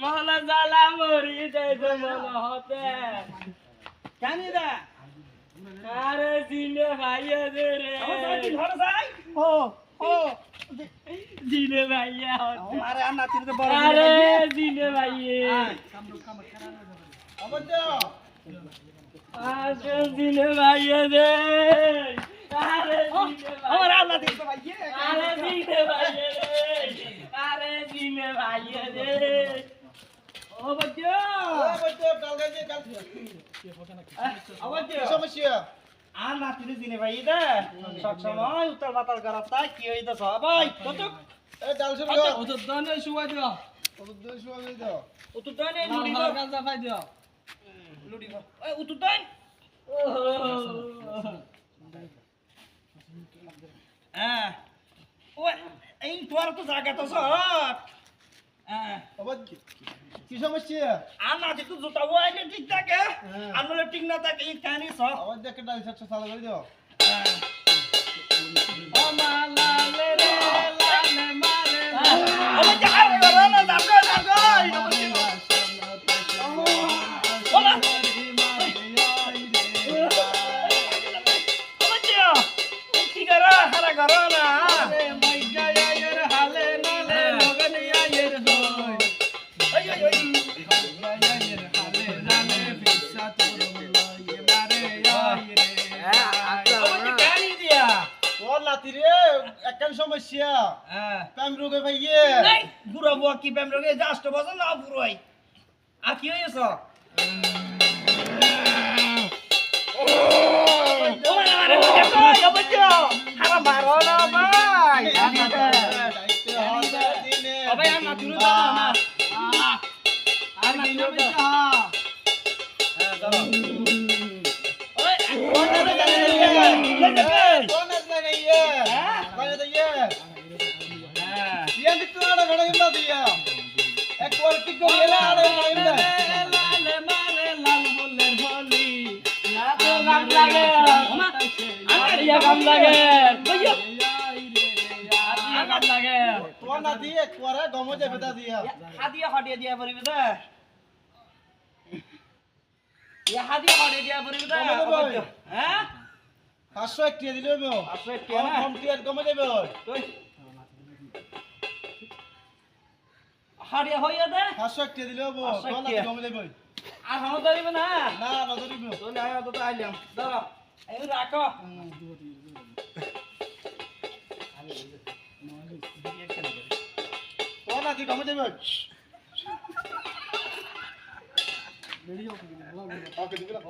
মহলা জালা মরি হতে মহলা হতে কেন দা আরে জিনে ভাইয়া রে। আমার যাই ও ও। জিনে ভাইয়া আমারে আর নাতির তো বড় আরে জিনে ভাইয়া। অবশ্য আরে জিনে ভাইয়া দে। আরে আমার ভাইয়া। আর নাতির তো ভাই আরে জিনে ভাইয়া দে। আরে জিনে ভাইয়া দে। অবশ্য অবশ্য কালকে কালকে সমস্যা? আর নাতির দিনে ভাই দা সব সময় উত্তর বাতাল করা তা কি হইতো সবাই কত এই ডাল শুরু কর। দনে শুয়া দিও। কত দিন সময় দাও। উত্তর দেন এই লুড়ি মার দাও। লুড়ি এই উত্তর দেন হ্যাঁ। ও এই তোর তো জায়গা তো সব। হ্যাঁ কি সমস্যা নাতি তো জুতা ওয়াইলে ঠিক থাকে হ্যাঁ। ঠিক না থাকে এই কানি সব অবশ্য একটা ডাল সাতশো চালু করে দাও হ্যাঁ একখান সমস্যা কাম রোগে ভাইয়ে বুড়ো বুয়া কি প্রেম রোগে জাস্ট বসো না বুড়োই আর কি হয়েছ ভাই ইন্দা দিয়া। এক ওর কি করে এলা আড়া ঘড়া ইন্দা গাম লাগে। আমার গাম লাগে বুঝছ আর গাম লাগে তোর নাতি এক করে গমো যাবে দা দিয়া। হাদিয়া হটিয়ে দিয়া পড়িবে দা। ইয়া হাদিয়া হটিয়ে দিয়া পড়িবে দা কমে দেবে। অবশ্য। হ্যাঁ? পাঁচশো এক দিলে হবে আসলে কি কম কম টিয়ার গমে যাবে তুই হাদিয়া হইয়া দে পাঁচশো এক টিয়া দিলে হবে পাঁচশো এক তোর নাতি টিয়া। গমে যাবে আর হামো ধরিবে না না না ধরিব তোলে আয়া তো আইলাম দাঁড়া এই রাখো তোর নাতি গমে যাবে ওকে দিবি না